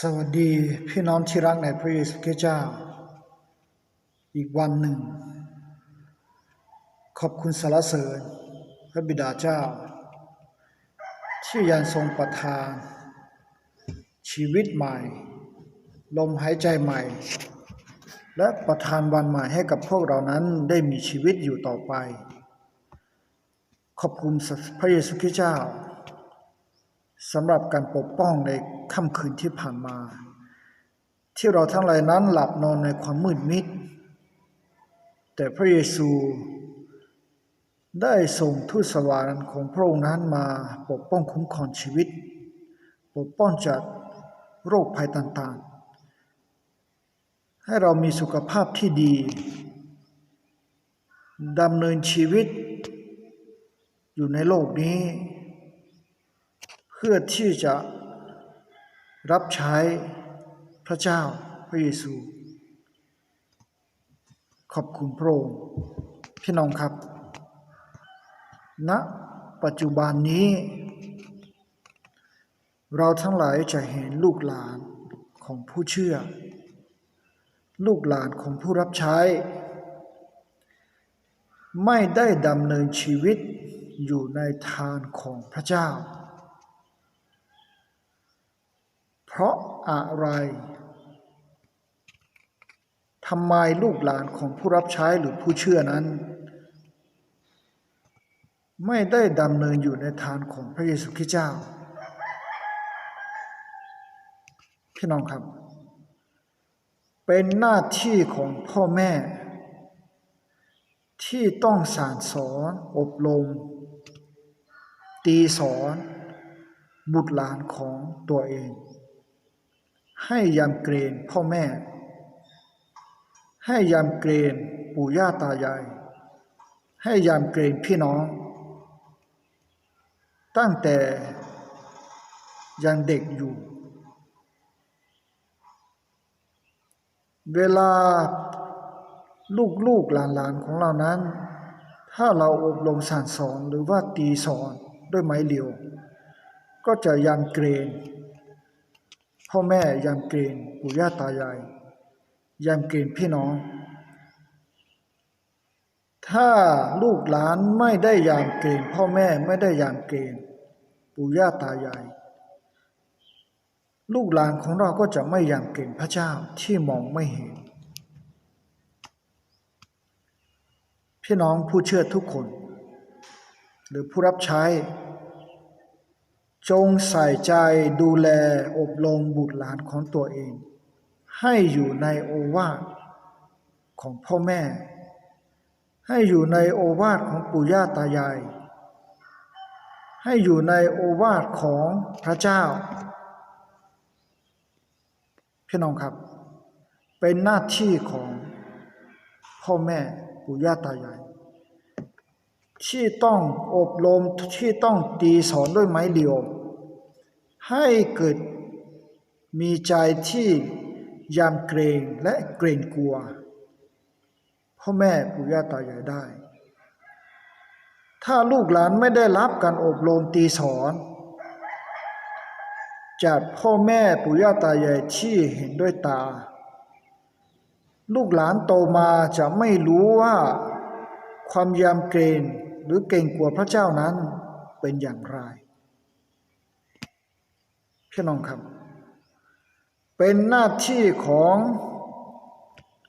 สวัสดีพี่น้องที่รักในพระเยซูคริสต์เจ้า อีกวันหนึ่ง ขอบคุณสรรเสริญ พระบิดาเจ้า ที่ยังทรงประทาน ชีวิตใหม่ ลมหายใจใหม่ และประทานวันใหม่ให้กับพวกเรานั้นได้มีชีวิตอยู่ต่อไป ขอบคุณพระเยซูคริสต์เจ้าสำหรับการปกป้องใน ค่ำคืนที่ผ่านมา ที่เราทั้งหลายนั้นหลับนอนในความมืดมิด แต่พระเยซูได้ส่งทูตสวรรค์ของพระองค์นั้นมาปกป้องคุ้มครองชีวิต ปกป้องจากโรคภัยต่างๆ ให้เรามีสุขภาพที่ดีดำเนินชีวิต อยู่ในโลกนี้ เพื่อที่จะ รับใช้พระเจ้าพระเยซู ขอบคุณพระองค์พี่น้องครับณปัจจุบันนี้ เราทั้งหลายจะเห็นลูกหลานของผู้เชื่อ ลูกหลานของผู้รับใช้ ไม่ได้ดำเนินชีวิตอยู่ในทางของพระเจ้า เพราะอะไรทำไมลูกหลานของผู้รับใช้หรือผู้เชื่อนั้น ไม่ได้ดำเนินอยู่ในทางของพระเยซูคริสต์เจ้า พี่น้องครับ เป็นหน้าที่ของพ่อแม่ ที่ต้องสานสอนอบรมตีสอน บุตรหลานของตัวเอง ให้ยำเกรงพ่อแม่ ให้ยำเกรงปู่ย่าตายาย ให้ยำเกรงพี่น้อง ตั้งแต่ยังเด็กอยู่ เวลาลูกๆหลานๆของเรานั้น ถ้าเราอบรมสั่งสอนหรือว่าตีสอนด้วยไม้เหลียว ก็จะยำเกรง พ่อแม่ยำเกรงปู่ย่าตายายยำเกรงพี่น้อง ถ้าลูกหลานไม่ได้ยามเกรงพ่อแม่ไม่ได้ยามเกรงปู่ย่าตายาย ลูกหลานของเราก็จะไม่ยามเกรงพระเจ้าที่มองไม่เห็น พี่น้องผู้เชื่อทุกคน หรือผู้รับใช้ จงใส่ใจดูแลอบรมบุตรหลานของตัวเอง ให้อยู่ในโอวาทของพ่อแม่ ให้อยู่ในโอวาทของปู่ย่าตายาย ให้อยู่ในโอวาทของพระเจ้า พี่น้องครับ เป็นหน้าที่ของพ่อแม่ปู่ย่าตายาย ที่ต้องอบรมที่ต้องตีสอนด้วยไม้เดียว ให้เกิดมีใจที่ยำเกรงและเกรงกลัวพ่อแม่ปู่ย่าตายายได้ ถ้าลูกหลานไม่ได้รับการอบรมตีสอน จากพ่อแม่ปู่ย่าตายายที่เห็นด้วยตา ลูกหลานโตมาจะไม่รู้ว่า ความยำเกรงหรือเกรงกลัวพระเจ้านั้นเป็นอย่างไร พี่น้องครับ เป็นหน้าที่ของ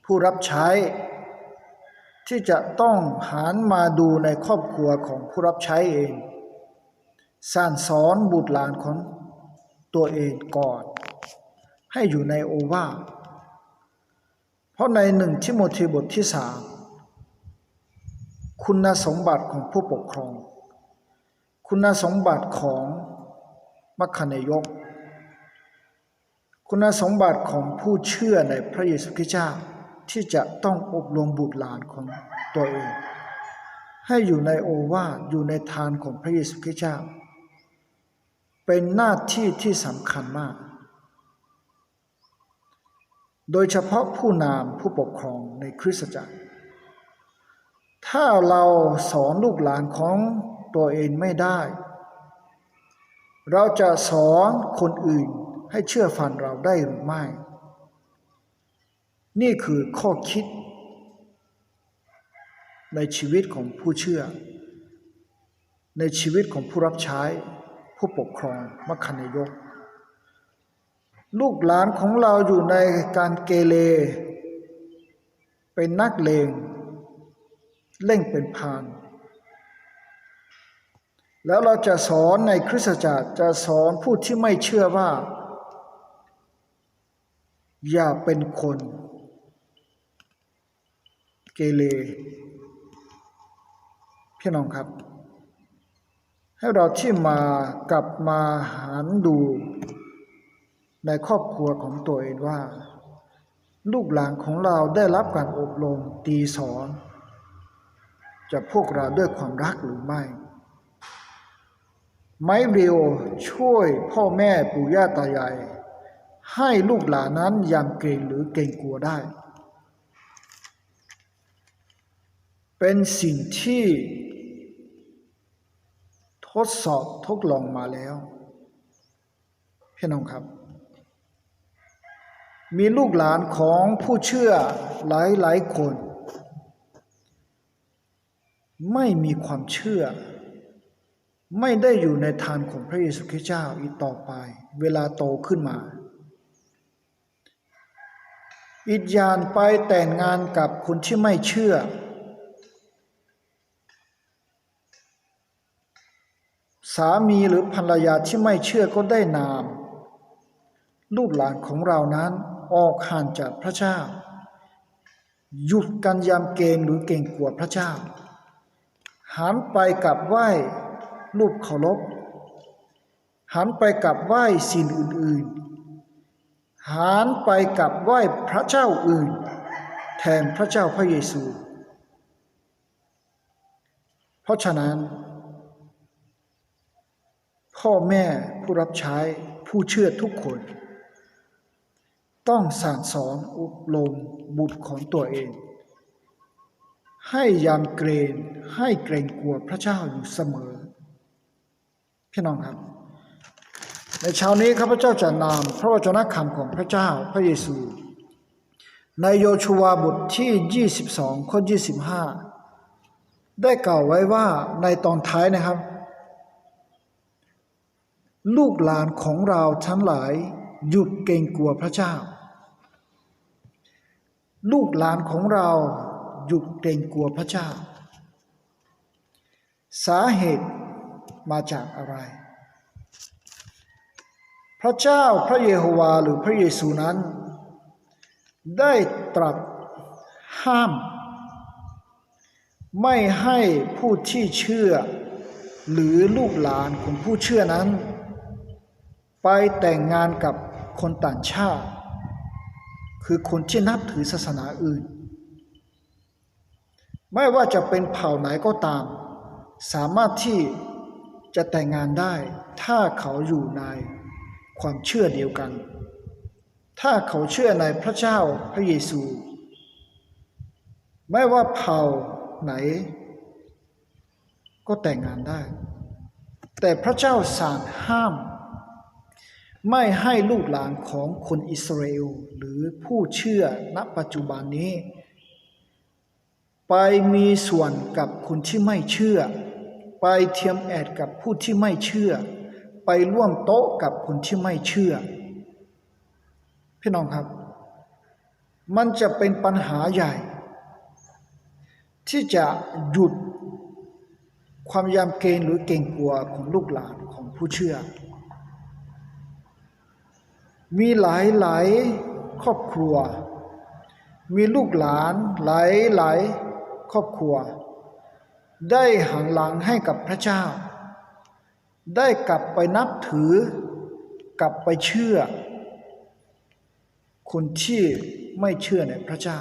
ผู้รับใช้ ที่จะต้องหันมาดูในครอบครัวของผู้รับใช้เองสานสอนบุตรหลานของตัวเองก่อน ให้อยู่ในโอวาเพราะในหนึ่งทิโมธีบทที่สามคุณสมบัติของผู้ปกครอง คุณสมบัติของมัคคณายก คุณสมบัติของผู้เชื่อในพระเยซูคริสต์เจ้าที่จะต้องอบรมบุตรหลานของตัวเอง ให้อยู่ในโอวาทอยู่ในทานของพระเยซูคริสต์เจ้า เป็นหน้าที่ที่สำคัญมาก โดยเฉพาะผู้นำผู้ปกครองในคริสตจักร ถ้าเราสอนลูกหลานของตัวเองไม่ได้ เราจะสอนคนอื่น ให้เชื่อฟังเราได้หรือไม่ นี่คือข้อคิด ในชีวิตของผู้เชื่อ ในชีวิตของผู้รับใช้ ผู้ปกครองมัคคณายก ลูกหลานของเราอยู่ในการเกเรเป็นนักเลงเล่งเป็นพาน แล้วเราจะสอนในคริสตจักรจะสอนผู้ที่ไม่เชื่อว่า อย่าเป็นคน เกเรพี่น้องครับ ให้เราที่มากลับมาหันดู ในครอบครัวของตัวเองว่า ลูกหลานของเราได้รับการอบรมตีสอนจากพวกเราด้วยความรักหรือไม่ ไม้เรียวช่วยพ่อแม่ปู่ย่าตายาย ให้ลูกหลานนั้นยำเกรงหรือเกรงกลัวได้ เป็นสิ่งที่ทดสอบทดลองมาแล้วพี่น้องครับ มีลูกหลานของผู้เชื่อหลายหลายคน ไม่มีความเชื่อ ไม่ได้อยู่ในทางของพระเยซูคริสต์เจ้าอีกต่อไป เวลาโตขึ้นมา อิจยานไปแต่งงานกับคนที่ไม่เชื่อ สามีหรือภรรยาที่ไม่เชื่อก็ได้นาม ลูกหลานของเรานั้นออกห่างจากพระเจ้า หยุดการยำเกรงหรือเกรงกลัวพระเจ้า หันไปกับไหว้รูปเคารพหันไปกับไหว้สิ่งอื่นๆ หันไปกับไหว้พระเจ้าอื่น แทนพระเจ้าพระเยซู เพราะฉะนั้น พ่อแม่ผู้รับใช้ผู้เชื่อทุกคน ต้องสั่งสอนอบรมบุตรของตัวเอง ให้ยำเกรงให้เกรงกลัวพระเจ้าอยู่เสมอพี่น้องครับ ในเช้านี้ข้าพเจ้าจะนำพระวจนะคำของพระเจ้าพระเยซู ในโยชูวาบทที่ 22 ข้อ 25 ได้กล่าวไว้ว่าในตอนท้ายนะครับ ลูกหลานของเราทั้งหลายหยุดเกรงกลัวพระเจ้า ลูกหลานของเราหยุดเกรงกลัวพระเจ้า สาเหตุมาจากอะไร ระเจ้าพระเยโฮวาหรือพระเยซูนั้น ได้ตรัสห้าม ไม่ให้ผู้ที่เชื่อ หรือลูกหลานของผู้เชื่อนั้น ไปแต่งงานกับคนต่างชาติ คือคนที่นับถือศาสนาอื่น ไม่ว่าจะเป็นเผ่าไหนก็ตาม สามารถที่จะแต่งงานได้ถ้าเขาอยู่ใน ความเชื่อเดียวกัน ถ้าเขาเชื่อในพระเจ้าพระเยซู ไม่ว่าเผ่าไหน ก็แต่งงานได้ แต่พระเจ้าสั่งห้าม ไม่ให้ลูกหลานของคนอิสราเอลหรือผู้เชื่อณปัจจุบันนี้ ไปมีส่วนกับคนที่ไม่เชื่อ ไปเทียมแอดกับผู้ที่ไม่เชื่อ ไปร่วมโต๊ะกับคนที่ไม่เชื่อ พี่น้องครับ มันจะเป็นปัญหาใหญ่ ที่จะหยุดความยำเกรงหรือเกรงกลัวของลูกหลานของผู้เชื่อ มีหลายหลายครอบครัว มีลูกหลานหลายหลายครอบครัว ได้หันหลังให้กับพระเจ้า ได้กลับไปนับถือกลับไปเชื่อ คนที่ไม่เชื่อในพระเจ้า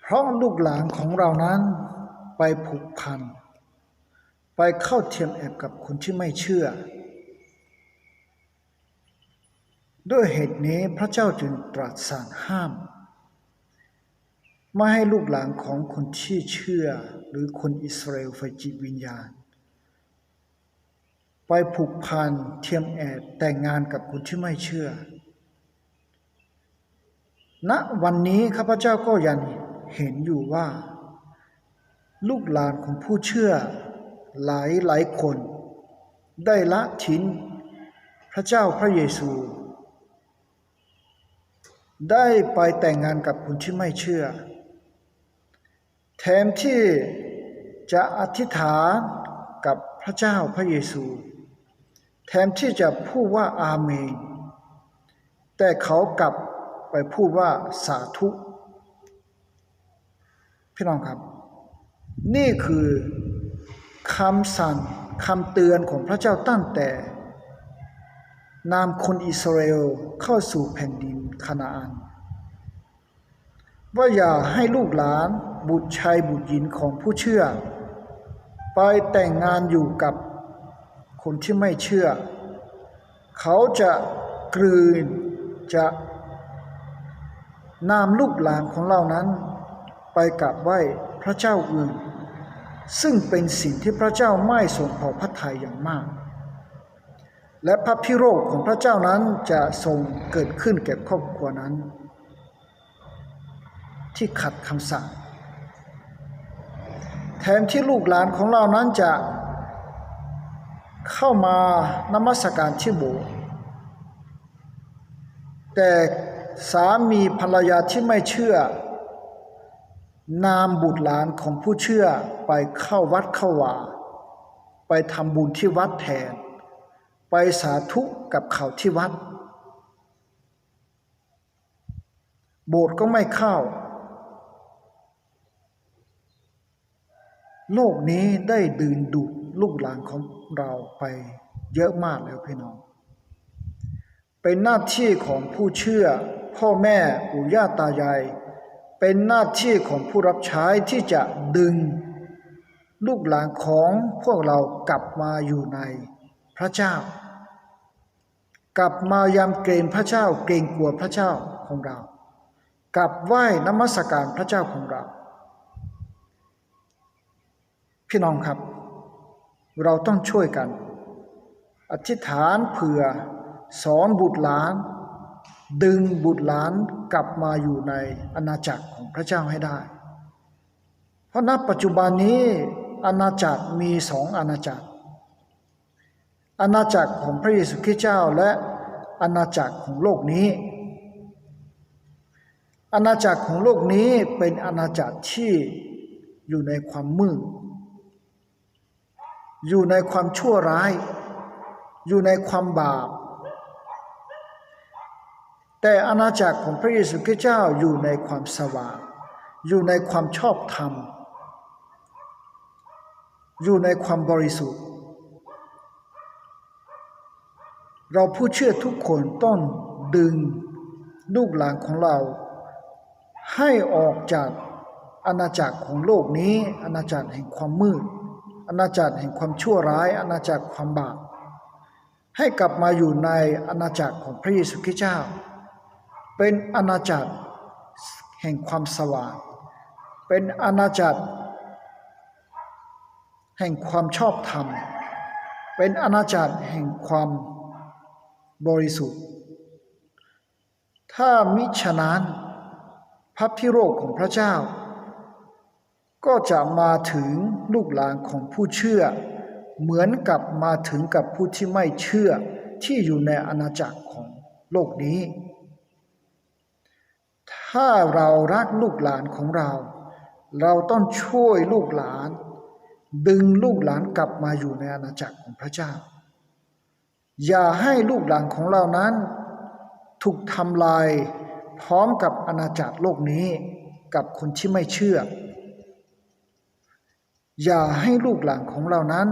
เพราะลูกหลานของเรานั้นไปผูกพัน ไปเข้าเทียมแอบกับคนที่ไม่เชื่อ ด้วยเหตุนี้พระเจ้าจึงตรัสสั่งห้าม ไม่ให้ลูกหลานของคนที่เชื่อหรือคนอิสราเอลไฟจิตวิญญาณ ไปผูกพันเทียมแอดแต่งงานกับคนที่ไม่เชื่อณวันนี้ข้าพเจ้าก็ยังเห็นอยู่ว่า ลูกหลานของผู้เชื่อหลายหลายคน ได้ละทิ้งพระเจ้าพระเยซู ได้ไปแต่งงานกับคนที่ไม่เชื่อ แถมที่จะอธิษฐานกับพระเจ้าพระเยซู แถมที่จะพูดว่าอาเมน แต่เขากลับไปพูดว่าสาธุ พี่น้องครับ นี่คือคำสั่งคำเตือนของพระเจ้าตั้งแต่นำคนอิสราเอลเข้าสู่แผ่นดินคานาอัน ว่าอย่าให้ลูกหลานบุตรชายบุตรหญิงของผู้เชื่อ ไปแต่งงานอยู่กับคนที่ไม่เชื่อ เขาจะกลืนจะนำลูกหลานของเรานั้น ไปกราบไหว้พระเจ้าอื่น ซึ่งเป็นสิ่งที่พระเจ้าไม่ทรงพอพระทัยอย่างมาก และพระพิโรธของพระเจ้านั้นจะทรงเกิดขึ้นแก่ครอบครัวนั้น ที่ขัดคำสั่ง แถมที่ลูกหลานของเรานั้นจะเข้ามานมัสการที่โบสถ์แต่สามีภรรยาที่ไม่เชื่อ นามบุตรหลานของผู้เชื่อไปเข้าวัดเข้าวาไปทำบุญที่วัดแทน ไปสาธุกับเขาที่วัด โบสถ์ก็ไม่เข้า โลกนี้ได้ดื่นดูดลูกหลานของเราไปเยอะมากแล้วพี่น้อง เป็นหน้าที่ของผู้เชื่อ พ่อแม่ปู่ย่าตายาย เป็นหน้าที่ของผู้รับใช้ที่จะดึงลูกหลานของพวกเรากลับมาอยู่ในพระเจ้า กลับมายำเกรงพระเจ้าเกรงกลัวพระเจ้าของเรา กลับไหว้นมัสการพระเจ้าของเรา พี่น้องครับ เราต้องช่วยกัน อธิษฐานเผื่อสอนบุตรหลาน ดึงบุตรหลานกลับมาอยู่ในอาณาจักรของพระเจ้าให้ได้ เพราะณปัจจุบันนี้อาณาจักรมีสองอาณาจักร อาณาจักรของพระเยซูคริสต์เจ้าและอาณาจักรของโลกนี้ อาณาจักรของโลกนี้เป็นอาณาจักรที่อยู่ในความมืด อยู่ในความชั่วร้าย อยู่ในความบาป แต่อาณาจักรของพระเยซูคริสต์เจ้าอยู่ในความสว่าง อยู่ในความชอบธรรม อยู่ในความบริสุทธิ์ เราผู้เชื่อทุกคนต้องดึงลูกหลานของเรา ให้ออกจากอาณาจักรของโลกนี้อาณาจักรแห่งความมืด อาณาจักรแห่งความชั่วร้าย อาณาจักรความบาปให้กลับมาอยู่ในอาณาจักรของพระเยซูคริสต์เจ้า เป็นอาณาจักรแห่งความสว่าง เป็นอาณาจักร แห่งความชอบธรรม เป็นอาณาจักรแห่งความบริสุทธิ์ ถ้ามิฉะนั้นพระพิโรธของพระเจ้า ก็จะมาถึงลูกหลานของผู้เชื่อ เหมือนกับมาถึงกับผู้ที่ไม่เชื่อที่อยู่ในอาณาจักรของโลกนี้ ถ้าเรารักลูกหลานของเรา เราต้องช่วยลูกหลาน ดึงลูกหลานกลับมาอยู่ในอาณาจักรของพระเจ้า อย่าให้ลูกหลานของเรานั้น ถูกทำลายพร้อมกับอาณาจักรโลกนี้กับคนที่ไม่เชื่อ อย่าให้ลูกหลานของเรานั้น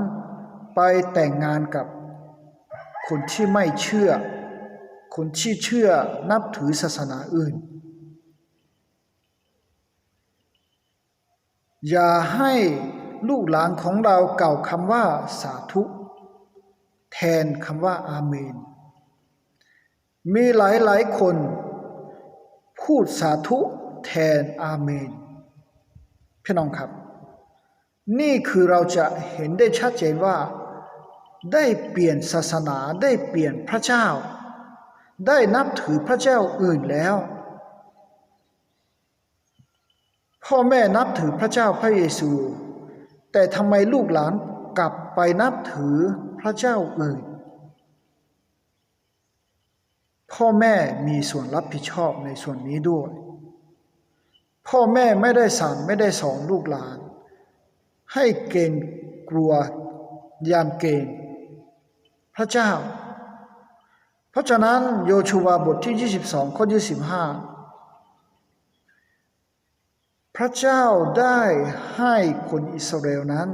ไปแต่งงานกับคนที่ไม่เชื่อ คนที่เชื่อนับถือศาสนาอื่น อย่าให้ลูกหลานของเราเก่าคำว่าสาธุ แทนคำว่าอาเมน มีหลายหลายคน พูดสาธุแทนอาเมน พี่น้องครับ นี่คือเราจะเห็นได้ชัดเจนว่า ได้เปลี่ยนศาสนาได้เปลี่ยนพระเจ้า ได้นับถือพระเจ้าอื่นแล้ว พ่อแม่นับถือพระเจ้าพระเยซู แต่ทำไมลูกหลานกลับไปนับถือพระเจ้าอื่น พ่อแม่มีส่วนรับผิดชอบในส่วนนี้ด้วย พ่อแม่ไม่ได้สั่งไม่ได้สอนลูกหลาน ให้เกรงกลัวยามเกรงพระเจ้า เพราะฉะนั้นโยชูวาบทที่ 22 ข้อ 25 พระเจ้าได้ให้คนอิสราเอลนั้น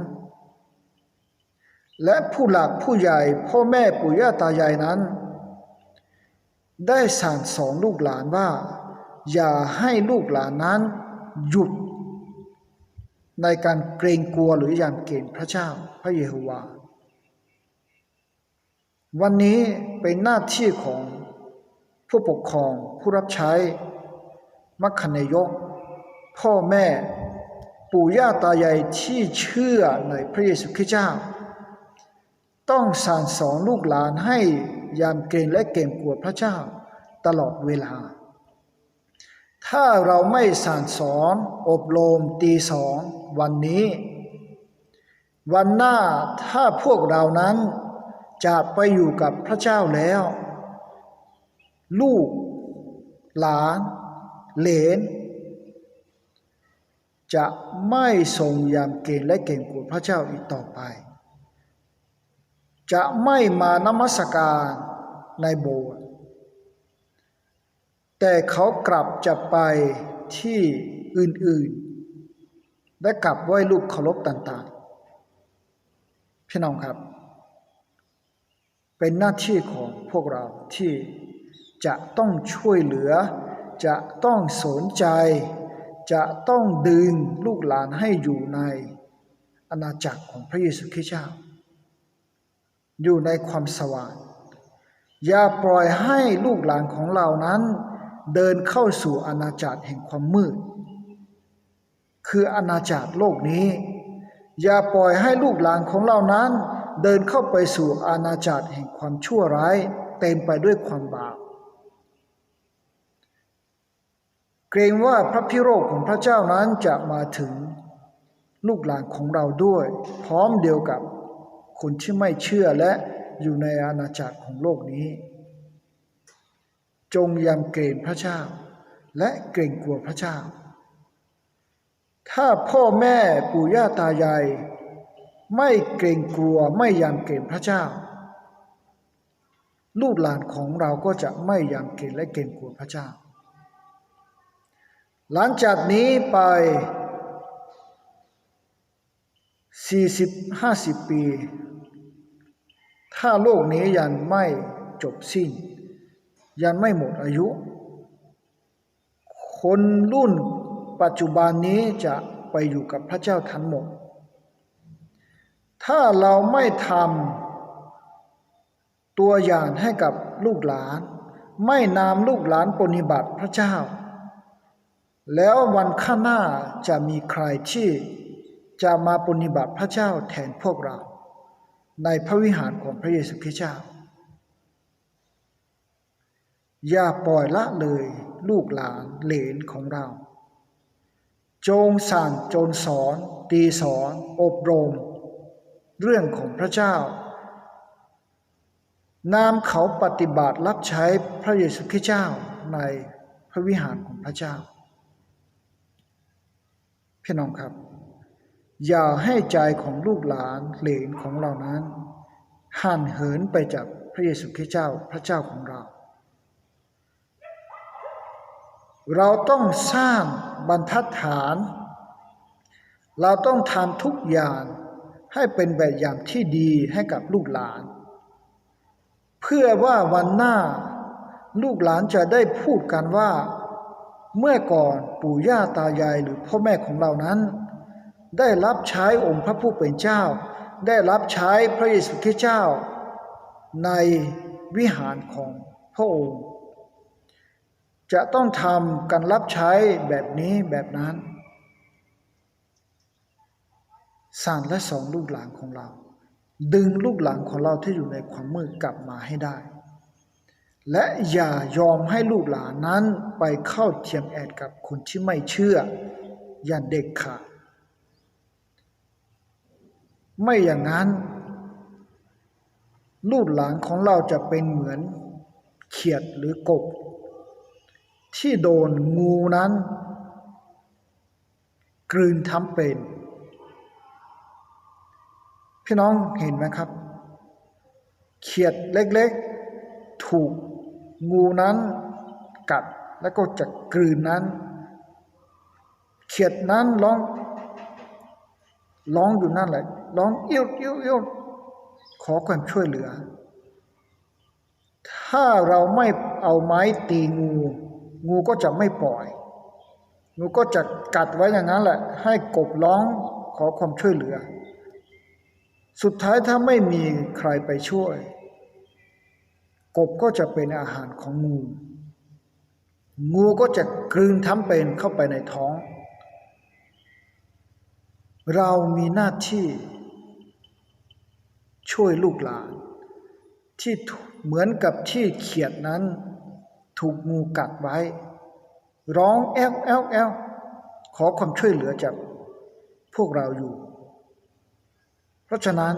และผู้หลักผู้ใหญ่พ่อแม่ปู่ย่าตายายนั้น ได้สั่งสอนลูกหลานว่า อย่าให้ลูกหลานนั้นหยุด ในการเกรงกลัวหรือยามเกรงพระเจ้าพระเยโฮวา วันนี้เป็นหน้าที่ของผู้ปกครองผู้รับใช้มัคคณายก พ่อแม่ปู่ย่าตายายที่เชื่อในพระเยซูคริสต์เจ้า ต้องสั่งสอนลูกหลานให้ยามเกรงและเกรงกลัวพระเจ้าตลอดเวลา ถ้าเราไม่สั่งสอนอบรมตีสองวันนี้ วันหน้าถ้าพวกเรานั้นจะไปอยู่กับพระเจ้าแล้ว ลูก หลาน เหลน จะไม่ทรงยามเกณฑ์และเก่งกว่าพระเจ้าอีกต่อไป จะไม่มานมัสการในโบสถ์ แต่เขากลับจะไปที่อื่นๆ และกลับไหว้รูปเคารพต่างๆ พี่น้องครับ เป็นหน้าที่ของพวกเราที่จะต้องช่วยเหลือ จะต้องสนใจ จะต้องดึงลูกหลานให้อยู่ในอาณาจักรของพระเยซูคริสต์เจ้า อยู่ในความสว่างอย่าปล่อยให้ลูกหลานของเรานั้น เดินเข้าสู่อาณาจักรแห่งความมืด คืออาณาจักรโลกนี้ อย่าปล่อยให้ลูกหลานของเรานั้น เดินเข้าไปสู่อาณาจักรแห่งความชั่วร้าย เต็มไปด้วยความบาปเกรงว่าพระพิโรธของพระเจ้านั้นจะมาถึงลูกหลานของเราด้วย พร้อมเดียวกับคนที่ไม่เชื่อและอยู่ในอาณาจักรของโลกนี้ จงยำเกรงพระเจ้า และเกรงกลัวพระเจ้า ถ้าพ่อแม่ปู่ย่าตายายไม่เกรงกลัวไม่ยำเกรงพระเจ้า ลูกหลานของเราก็จะไม่ยำเกรงและเกรงกลัวพระเจ้า หลังจากนี้ไป 40-50 ปี ถ้าโลกนี้ยังไม่จบสิ้น ยังไม่หมดอายุ คนรุ่นปัจจุบันนี้จะไปอยู่กับพระเจ้าทั้งหมด ถ้าเราไม่ทำตัวอย่างให้กับลูกหลาน ไม่นำลูกหลานปฏิบัติพระเจ้า แล้ววันข้างหน้าจะมีใครที่จะมาปฏิบัติพระเจ้าแทนพวกเรา ในพระวิหารของพระเยซูคริสต์เจ้า อย่าปล่อยละเลยลูกหลานเหลนของเรา จงสั่งจงสอนตีสอนอบรม เรื่องของพระเจ้านำเขาปฏิบัติรับใช้พระเยซูคริสต์เจ้าในพระวิหารของพระเจ้า พี่น้องครับ อย่าให้ใจของลูกหลานเหลนของเรานั้นห่านเหินไปจากพระเยซูคริสต์เจ้าพระเจ้าของเรา เราต้องสร้างบรรทัดฐาน เราต้องทำทุกอย่างให้เป็นแบบอย่างที่ดีให้กับลูกหลาน เพื่อว่าวันหน้าลูกหลานจะได้พูดกันว่า เมื่อก่อนปู่ย่าตายายหรือพ่อแม่ของเรานั้น ได้รับใช้องค์พระผู้เป็นเจ้า ได้รับใช้พระเยซูคริสต์เจ้า ในวิหารของพระองค์ จะต้องทำการรับใช้แบบนี้แบบนั้น สั่งและสอนลูกหลานของเรา ดึงลูกหลานของเราที่อยู่ในความมืดกลับมาให้ได้ และอย่ายอมให้ลูกหลานนั้นไปเข้าเทียมแอดกับคนที่ไม่เชื่อ อย่าเด็กขาดไม่อย่างนั้น ลูกหลานของเราจะเป็นเหมือนเขียดหรือกบ ที่โดนงูนั้น กลืนทำเป็น พี่น้องเห็นไหมครับ เขียดเล็กๆ ถูกงูนั้นกัดแล้วก็จะกลืนนั้น เขียดนั้นร้องร้องอยู่นั่นแหละร้องเอี้ยวเอี้ยวเอี้ยวขอความช่วยเหลือ ถ้าเราไม่เอาไม้ตีงู งูก็จะไม่ปล่อย งูก็จะกัดไว้อย่างนั้นแหละ ให้กบร้องขอความช่วยเหลือ สุดท้ายถ้าไม่มีใครไปช่วย กบก็จะเป็นอาหารของงู งูก็จะกลืนทั้งเป็นเข้าไปในท้อง เรามีหน้าที่ ช่วยลูกหลาน ที่เหมือนกับที่เขียดนั้น ถูกงูกัดไว้ ร้องแอลแอลแอลขอความช่วยเหลือจากพวกเราอยู่ เพราะฉะนั้น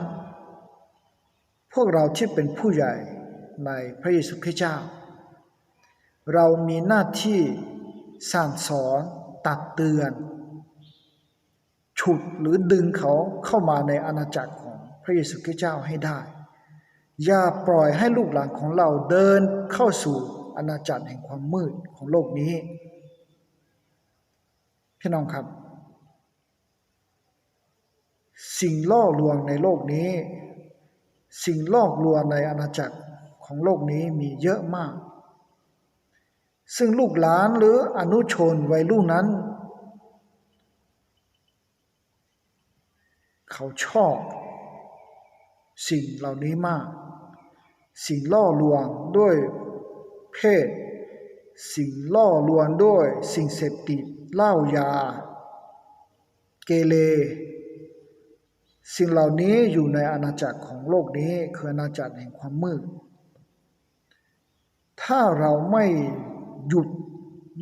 พวกเราที่เป็นผู้ใหญ่ในพระเยซูคริสต์เจ้า เรามีหน้าที่สั่งสอนตักเตือน ฉุดหรือดึงเขาเข้ามาในอาณาจักรของพระเยซูคริสต์เจ้าให้ได้ อย่าปล่อยให้ลูกหลานของเราเดินเข้าสู่ อาณาจักรแห่งความมืดของโลกนี้ พี่น้องครับ สิ่งล่อลวงในโลกนี้ สิ่งล่อลวงในอาณาจักรของโลกนี้มีเยอะมาก ซึ่งลูกหลานหรืออนุชนวัยรุ่นนั้น เขาชอบสิ่งเหล่านี้มาก สิ่งล่อลวงด้วย เพศ สิ่งล่อลวงด้วยสิ่งเสพติดเหล้ายา เกเรสิ่งเหล่านี้อยู่ในอาณาจักรของโลกนี้คืออาณาจักรแห่งความมืด ถ้าเราไม่หยุด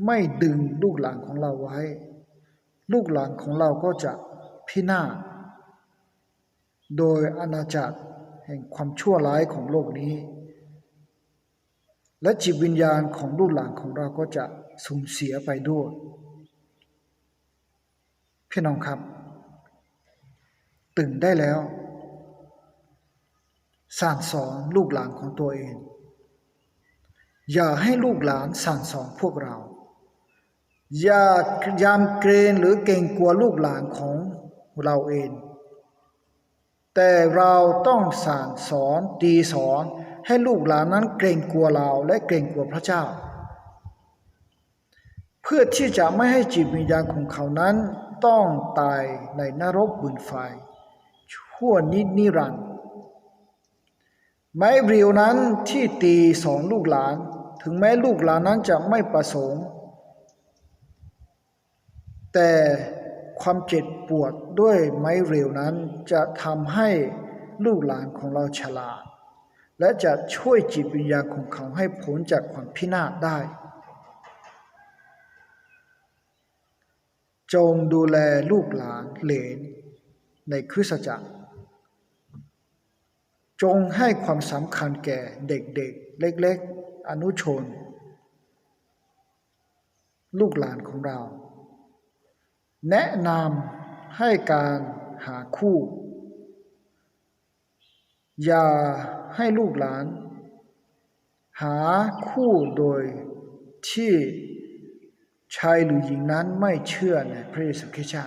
ไม่ดึงลูกหลานของเราไว้ ลูกหลานของเราก็จะพินาศโดยอาณาจักรแห่งความชั่วร้ายของโลกนี้ และจิตวิญญาณของลูกหลานของเราก็จะสูญเสียไปด้วย พี่น้องครับ ตื่นได้แล้วสั่งสอนลูกหลานของตัวเอง อย่าให้ลูกหลานสั่งสอนพวกเรา อย่ายำเกรงหรือเกรงกลัวลูกหลานของเราเอง แต่เราต้องสั่งสอนตีสอน ให้ลูกหลานนั้นเกรงกลัวเราและเกรงกลัวพระเจ้า เพื่อที่จะไม่ให้จิตวิญญาณของเขานั้นต้องตายในนรกบืนไฟ ชั่วนิดนิรันดร์ไม้เรียวนั้นที่ตีสอนลูกหลาน ถึงแม้ลูกหลานนั้นจะไม่ประสงค์ แต่ความเจ็บปวดด้วยไม้เรียวนั้นจะทำให้ลูกหลานของเราฉลาด และจะช่วยจิตวิญญาณของเขาให้พ้นจากความพินาศได้ จงดูแลลูกหลานเหลนในคริสตจักร จงให้ความสำคัญแก่เด็กๆ เล็กๆ อนุชน ลูกหลานของเรา แนะนำให้การหาคู่ อย่าให้ลูกหลาน หาคู่โดยที่ชายหรือหญิงนั้นไม่เชื่อในพระเยซูคริสต์เจ้า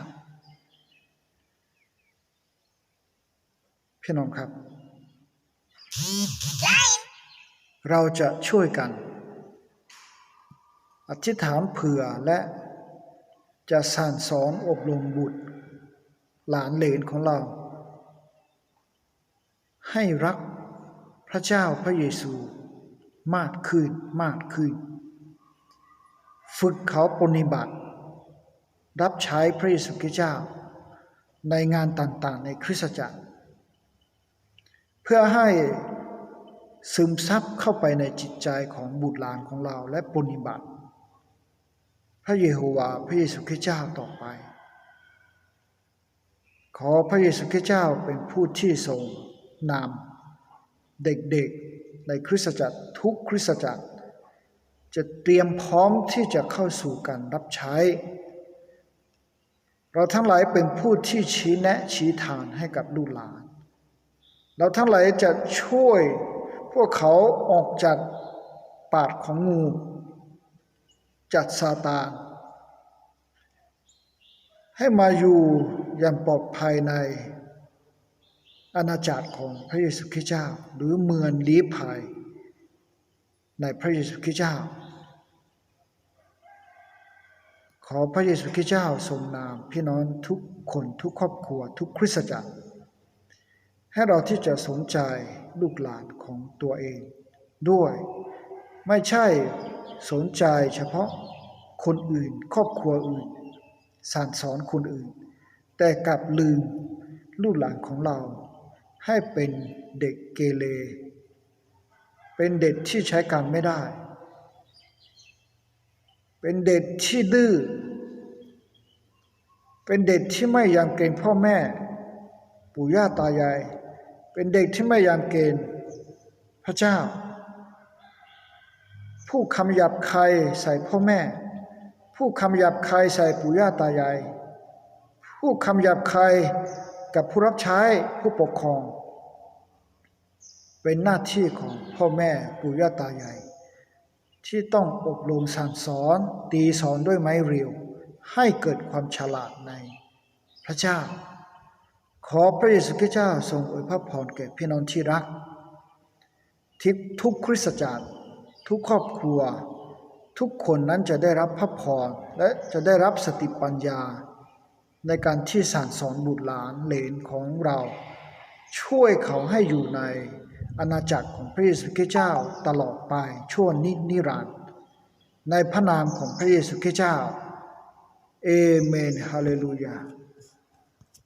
พี่น้องครับ เราจะช่วยกัน อธิษฐานเผื่อและจะสั่งสอนอบรมบุตร หลานเหลนของเรา ให้รักพระเจ้าพระเยซูมากขึ้นมากขึ้น ฝึกเขาปฏิบัติ รับใช้พระเยซูคริสต์เจ้า ในงานต่างๆ ในคริสตจักร เพื่อให้ซึมซับเข้าไปในจิตใจของบุตรหลานของเราและปฏิบัติ พระเยโฮวาห์พระเยซูคริสต์เจ้าต่อไป ขอพระเยซูคริสต์เจ้าเป็นผู้ที่ทรง นำเด็กๆในคริสตจักรทุกคริสตจักร จะเตรียมพร้อมที่จะเข้าสู่การรับใช้ เราทั้งหลายเป็นผู้ที่ชี้แนะชี้ทางให้กับลูกหลาน เราทั้งหลายจะช่วยพวกเขาออกจากปากของงูจากซาตานให้มาอยู่อย่างปลอดภัยใน อาณาจักรของพระเยซูคริสต์เจ้า หรือเมืองลี้ภัย ในพระเยซูคริสต์เจ้า ขอพระเยซูคริสต์เจ้าทรงนามพี่น้องทุกคนทุกครอบครัว ทุกคริสตจักร ให้เราที่จะสนใจลูกหลานของตัวเอง ด้วยไม่ใช่สนใจเฉพาะคนอื่น ครอบครัวอื่น สานสอนคนอื่น แต่กลับลืมลูกหลานของเรา ให้เป็นเด็กเกเรเป็นเด็กที่ใช้การไม่ได้ เป็นเด็กที่ดื้อ เป็นเด็กที่ไม่ยำเกรงพ่อแม่ ปู่ย่าตายาย เป็นเด็กที่ไม่ยำเกรงพระเจ้า ผู้คำหยาบคายใส่พ่อแม่ ผู้คำหยาบคายใส่ปู่ย่าตายาย ผู้คำหยาบคาย กับผู้รับใช้ผู้ปกครอง เป็นหน้าที่ของพ่อแม่ปู่ย่าตายายที่ต้องอบรมสั่งสอน ตีสอนด้วยไม้เรียว ให้เกิดความฉลาดในพระเจ้า ขอพระเยซูคริสต์เจ้าทรงอวยพระพรแก่พี่น้องที่รัก ทิศทุกคริสตจักรทุกครอบครัว ทุกคนนั้นจะได้รับพระพรและจะได้รับสติปัญญา ในการที่สั่งสอนบุตรหลานเหลนของเรา ช่วยเขาให้อยู่ในอาณาจักรของพระเยซูคริสต์เจ้าตลอดไปชั่วนินิรันดร์ในพระนามของพระเยซูคริสต์เจ้าเอเมนฮาเลลูยา